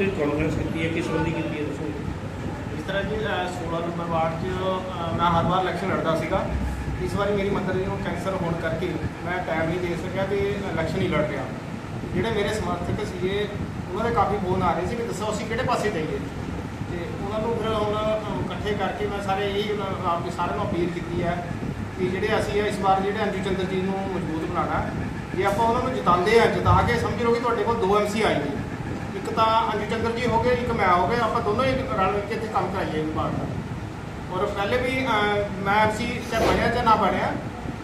ਤੁਸੀਂ ਕਾਨਫਰੰਸ ਕੀਤੀ ਹੈ ਕਿਸ ਸੰਬੰਧੀ ਕੀਤੀ ਹੈ ਦੱਸੋ? ਇਸ ਤਰ੍ਹਾਂ ਜੀ ਅ, 16 ਨੰਬਰ ਵਾਰਡ 'ਚ ਮੈਂ ਹਰ ਵਾਰ ਇਲੈਕਸ਼ਨ ਲੜਦਾ ਸੀਗਾ। ਇਸ ਵਾਰੀ ਮੇਰੀ ਮਦਰ ਜੀ ਨੂੰ ਕੈਂਸਰ ਹੋਣ ਕਰਕੇ ਮੈਂ ਟਾਈਮ ਨਹੀਂ ਦੇ ਸਕਿਆ ਤੇ ਇਲੈਕਸ਼ਨ ਹੀ ਲੜ ਰਿਹਾ। ਜਿਹੜੇ ਮੇਰੇ ਸਮਰਥਕ ਸੀਗੇ ਉਹਨਾਂ ਦੇ ਕਾਫੀ ਫੋਨ ਆ ਰਹੇ ਸੀ ਕਿ ਦੱਸੋ ਅਸੀਂ ਕਿਹੜੇ ਪਾਸੇ ਜਾਈਏ। ਤੇ ਉਹਨਾਂ ਨੂੰ ਫਿਰ ਹੁਣ ਇਕੱਠੇ ਕਰਕੇ ਮੈਂ ਸਾਰੇ ਇਹ ਆਪ ਦੇ ਸਾਰਿਆਂ ਨੂੰ ਅਪੀਲ ਕੀਤੀ ਹੈ ਕਿ ਜਿਹੜੇ ਅਸੀਂ ਇਸ ਵਾਰ ਜਿਹੜੇ ਅੰਜੂ ਚੰਦਰ ਜੀ ਨੂੰ ਮਜ਼ਬੂਤ ਬਣਾਉਣਾ ਜੇ ਆਪਾਂ ਉਹਨਾਂ ਨੂੰ ਜਿਤਾਉਂਦੇ ਆ ਜਿਤਾ ਕੇ ਸਮਝ ਲਓ ਕਿ ਤੁਹਾਡੇ ਕੋਲ ਦੋ ਐਮਸੀ ਆਏ ਨੇ ਇੱਕ ਤਾਂ ਅੰਜੂ ਚੰਦਰ ਜੀ ਹੋ ਗਏ ਇੱਕ ਮੈਂ ਹੋ ਗਏ ਆਪਾਂ ਦੋਨੋਂ ਹੀ ਰਲ ਮਿਲ ਕੇ ਇੱਥੇ ਕੰਮ ਕਰਾਈਏ ਵਿਭਾਗ ਦਾ। ਔਰ ਪਹਿਲੇ ਵੀ ਮੈਂ ਐਮਸੀ ਚਾਹੇ ਬਣਿਆ ਚਾਹੇ ਨਾ ਬਣਿਆ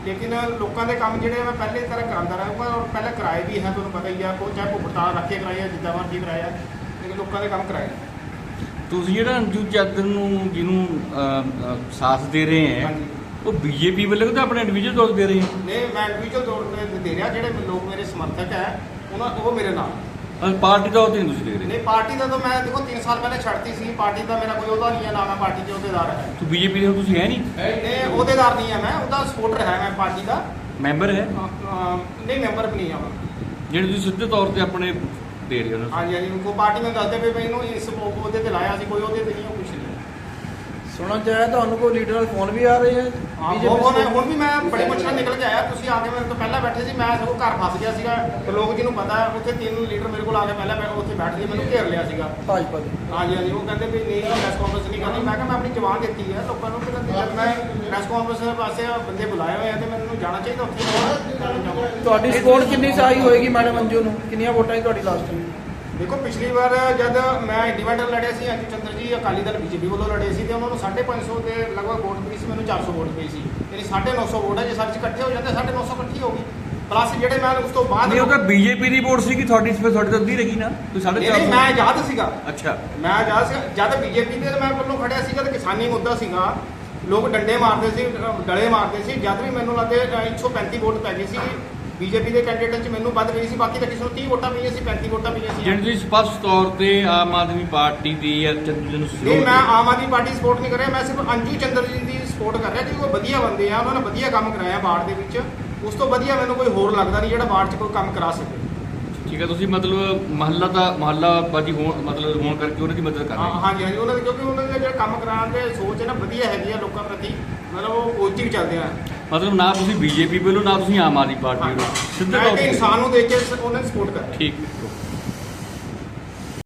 ਲੇਕਿਨ ਲੋਕਾਂ ਦੇ ਕੰਮ ਜਿਹੜੇ ਮੈਂ ਪਹਿਲੇ ਤਰ੍ਹਾਂ ਕਰਾਉਂਦਾ ਰਹੂੰਗਾ ਔਰ ਪਹਿਲੇ ਕਰਾਏ ਵੀ ਹੈ ਤੁਹਾਨੂੰ ਪਤਾ ਹੀ ਆ ਕੋਈ ਚਾਹੇ ਭੁਗਤਾਨ ਰੱਖ ਕੇ ਕਰਾਇਆ ਜਿੱਦਾਂ ਮਰਜ਼ੀ ਕਰਾਇਆ ਲੇਕਿਨ ਲੋਕਾਂ ਦੇ ਕੰਮ ਕਰਾਏ। ਤੁਸੀਂ ਜਿਹੜਾ ਅੰਜੂ ਚਾਦਰ ਨੂੰ ਜਿਹਨੂੰ ਸਾਥ ਦੇ ਰਹੇ ਹੈ ਉਹ ਬੀਜੇਪੀ ਵੱਲੋਂ ਤਾਂ ਆਪਣੇ ਇੰਡੀਵਿਜੂਅਲ ਤੌਰ ਦੇ ਰਹੇ ਹੈ? ਨਹੀਂ ਮੈਂ ਇੰਡੀਵਿਜੂਅਲ ਤੌਰ ਤੇ ਦੇ ਰਿਹਾ ਜਿਹੜੇ ਲੋਕ ਮੇਰੇ ਸਮਰਥਕ ਹੈ ਉਹਨਾਂ ਉਹ ਮੇਰੇ ਨਾਲ। ਅਹ, ਪਾਰਟੀ ਤੌਰ ਤੇ ਨਹੀਂ ਤੁਸੀਂ ਦੇ ਰਹੇ। ਨਹੀਂ ਪਾਰਟੀ ਦਾ ਤਾਂ ਮੈਂ ਦੇਖੋ 3 ਸਾਲ ਪਹਿਲੇ ਛੱਡਤੀ ਸੀ। ਪਾਰਟੀ ਦਾ ਮੇਰਾ ਕੋਈ ਉਹਦਾ ਨਹੀਂ ਹੈ ਨਾ ਮੈਂ ਪਾਰਟੀ 'ਚ ਅਹੁਦੇਦਾਰ ਹੈ। ਤੂੰ ਬੀਜੇਪੀ ਦੇ ਹੋ ਤੁਸੀਂ ਹੈ ਨਹੀਂ? ਨਹੀਂ ਅਹੁਦੇਦਾਰ ਨਹੀਂ ਹੈ ਮੈਂ ਉਹਦਾ ਸਪੋਰਟਰ ਹੈ ਮੈਂ ਪਾਰਟੀ ਦਾ। ਮੈਂਬਰ ਹੈ? ਨਹੀਂ ਮੈਂਬਰ ਵੀ ਨਹੀਂ ਹਾਂ ਮੈਂ। ਜਿਹੜੇ ਤੁਸੀਂ ਸਿੱਧੇ ਤੌਰ ਤੇ ਆਪਣੇ ਦੇ ਰਹੇ ਹੋ ਨਾ। ਹਾਂਜੀ ਹਾਂਜੀ ਕੋਈ ਪਾਰਟੀ ਨੂੰ ਦੱਸਦੇ ਪਏ ਮੈਨੂੰ ਇਸ ਉਹਦੇ ਤੇ ਲਾਇਆ ਸੀ ਕੋਈ ਉਹਦੇ ਤੇ ਨਹੀਂ ਉਹ ਕੁਛ ਨਹੀਂ। ਸੁਣਨ ਚ ਆਇਆ ਤੁਹਾਨੂੰ ਕੋਈ ਲੀਡਰ ਨਾਲ ਫੋਨ ਵੀ ਆ ਰਹੇ ਹੈ? ਉਹ ਦੇ? ਹੁਣ ਵੀ ਮੈਂ ਬੜੀ ਮੁਸ਼ਕਲ ਨਿਕਲ ਕੇ ਆਇਆ ਤੁਸੀਂ ਆ ਕੇ ਮੇਰੇ ਤੋਂ ਪਹਿਲਾਂ ਬੈਠੇ ਸੀ ਮੈਂ ਸਗੋਂ ਘਰ ਫਸ ਗਿਆ ਸੀਗਾ ਤੇ ਲੋਕ ਜਿਹਨੂੰ ਪਤਾ ਹੈ, ਉੱਥੇ ਤਿੰਨ ਲੀਡਰ ਮੇਰੇ ਕੋਲ ਆ ਕੇ ਪਹਿਲਾਂ ਬੈ- ਉੱਥੇ ਬੈਠ ਗਏ ਮੈਨੂੰ ਘੇਰ ਲਿਆ ਸੀਗਾ। ਭਾਜਪਾ ਦੇ ਹਾਂਜੀ ਹਾਂਜੀ ਉਹ ਕਹਿੰਦੇ ਵੀ ਨਹੀਂ ਪ੍ਰੈਸ ਕਾਨਫਰੰਸ ਨਹੀਂ ਕਰਨੀ। ਮੈਂ ਕਿਹਾ ਮੈਂ ਆਪਣੀ ਜਵਾਨ ਦਿੱਤੀ ਹੈ ਲੋਕਾਂ ਨੂੰ ਕਿ ਜਦ ਮੈਂ ਪ੍ਰੈਸ ਕਾਨਫਰੰਸ ਵਾਸਤੇ ਬੰਦੇ ਬੁਲਾਏ ਹੋਏ ਆ ਤੇ ਮੈਨੂੰ ਜਾਣਾ ਚਾਹੀਦਾ ਉੱਥੇ। ਤੁਹਾਡੀ ਸਪੋਰਟ ਕਿੰਨੀ ਸਾਈ ਹੋਏਗੀ ਮੈਡਮ ਅੰਜੂ ਨੂੰ? ਕਿੰਨੀਆਂ ਵੋਟਾਂ ਸੀ ਤੁਹਾਡੀ ਲਾਸਟ ਟਾਈਮ ਦੇਖੋ ਪਿਛਲੀ ਵਾਰ ਜਦ ਮੈਂ ਇੰਡੀਪੈਂਡੈਂਟ ਲੜਿਆ ਸੀ ਅੰਜੂ ਚੰਦਰ ਜੀ ਅਕਾਲੀ ਦਲ ਬੀਜੇਪੀ ਵੱਲੋਂ ਲੜੇ ਸੀ ਤੇ ਉਹਨਾਂ ਨੂੰ 550 ਦੇ ਲਗਭਗ ਵੋਟ ਪਈ ਸੀ ਮੈਨੂੰ 400 ਵੋਟ ਪਈ ਸੀ। ਯਾਨੀ 950 ਵੋਟ ਹੈ ਜੇ ਸਾਰੇ ਇਕੱਠੇ ਹੋ ਜਾਂਦੇ 950 ਇਕੱਠੀ ਹੋ ਗਈ। ਪਲੱਸ ਜਿਹੜੇ ਮੈਂ ਉਸ ਤੋਂ ਬਾਅਦ ਨਹੀਂ ਉਹ ਤਾਂ ਬੀਜੇਪੀ ਦੀ ਵੋਟ ਸੀ ਕਿ ਤੁਹਾਡੀ ਇਸ ਤੁਹਾਡੇ ਤੋਂ ਅੱਧੀ ਰਹੀ ਨਾ ਤੁਸੀਂ ਸਾਢੇ ਨਹੀਂ, ਮੈਂ ਆਜ਼ਾਦ ਸੀਗਾ। ਅੱਛਾ। ਮੈਂ ਆਜ਼ਾਦ ਸੀਗਾ ਜਦ ਬੀਜੇਪੀ ਦੇ ਮੈਂ ਵੱਲੋਂ ਖੜਿਆ ਸੀਗਾ ਤੇ ਕਿਸਾਨੀ ਮੁੱਦਾ ਸੀਗਾ। ਲੋਕ ਡੰਡੇ ਮਾਰਦੇ ਸੀ ਡਲੇ ਮਾਰਦੇ ਸੀ ਜਦ ਵੀ ਮੈਨੂੰ ਲੱਗਦੇ ਅ, 135 ਵੋਟ ਪੈ ਗਈ ਸੀ ਬੀਜੇਪੀ ਦੇ ਕੈਂਡੀਡੇਟ 'ਚ ਮੈਨੂੰ ਵੱਧ ਪਈ ਸੀ ਬਾਕੀ ਤਾਂ ਕਿਸੇ ਨੂੰ 30 ਵੋਟਾਂ ਪਈਆਂ ਸੀ 35 ਵੋਟਾਂ ਪਈਆਂ ਸੀ। ਜਿਹੜੀ ਸਪਸ਼ਟ ਤੌਰ ਤੇ ਆਮ ਆਦਮੀ ਪਾਰਟੀ ਦੀ ਜਾਂ ਚੰਦੂ ਨੂੰ ਨਹੀਂ ਮੈਂ ਆਮ ਆਦਮੀ ਪਾਰਟੀ ਸਪੋਰਟ ਨਹੀਂ ਕਰ ਰਿਹਾ ਮੈਂ ਸਿਰਫ ਅੰਜੂ ਚੰਦਰ ਜੀ ਦੀ ਸਪੋਰਟ ਕਰ ਰਿਹਾ ਕਿਉਂਕਿ ਉਹ ਵਧੀਆ ਬੰਦੇ ਆ ਉਹਨਾਂ ਨੇ ਵਧੀਆ ਕੰਮ ਕਰਾਇਆ ਬਾੜ ਦੇ ਵਿੱਚ। ਉਸ ਤੋਂ ਵਧੀਆ ਮੈਨੂੰ ਕੋਈ ਹੋਰ ਲੱਗਦਾ ਨਹੀਂ ਜਿਹੜਾ ਬਾੜ 'ਚ ਕੋਈ ਕੰਮ ਕਰਾ ਸਕੇ। ਠੀਕ ਹੈ ਤੁਸੀਂ ਮਤਲਬ ਮਹੱਲਾ ਦਾ ਮਹੱਲਾ ਬਾਜੀ ਹੋਣ ਮਤਲਬ ਹੋਣ ਕਰਕੇ ਉਹਨਾਂ ਦੀ ਮਦਦ ਕਰ ਰਹੇ ਹਾਂ। ਹੋ ਹਾਂਜੀ ਹਾਂਜੀ ਉਹਨਾਂ ਦੇ ਕਿਉਂਕਿ ਉਹਨਾਂ ਦੇ ਜਿਹੜਾ ਕੰਮ ਕਰਾਉਣ ਦੇ ਸੋਚ ਹੈ ਨਾ ਵਧੀਆ ਹੈਗੀ ਆ ਲੋਕਾਂ ਪ੍ਰਤੀ ਮਤਲਬ ਉਹ ਪੋਜ਼ਿਟਿਵ ਚੱਲਦੇ ਆ। ਮਤਲਬ ਨਾ ਤੁਸੀਂ ਬੀਜੇਪੀ ਵੱਲੋਂ ਨਾ ਤੁਸੀਂ ਆਮ ਆਦਮੀ ਪਾਰਟੀ ਵੱਲੋਂ। ਸਿੱਧੇ ਤੌਰ ਤੇ ਇਨਸਾਨ ਨੂੰ ਦੇਖ ਕੇ ਉਹਨਾਂ ਸਪੋਰਟ ਕਰ ਠੀਕ ਹੈ।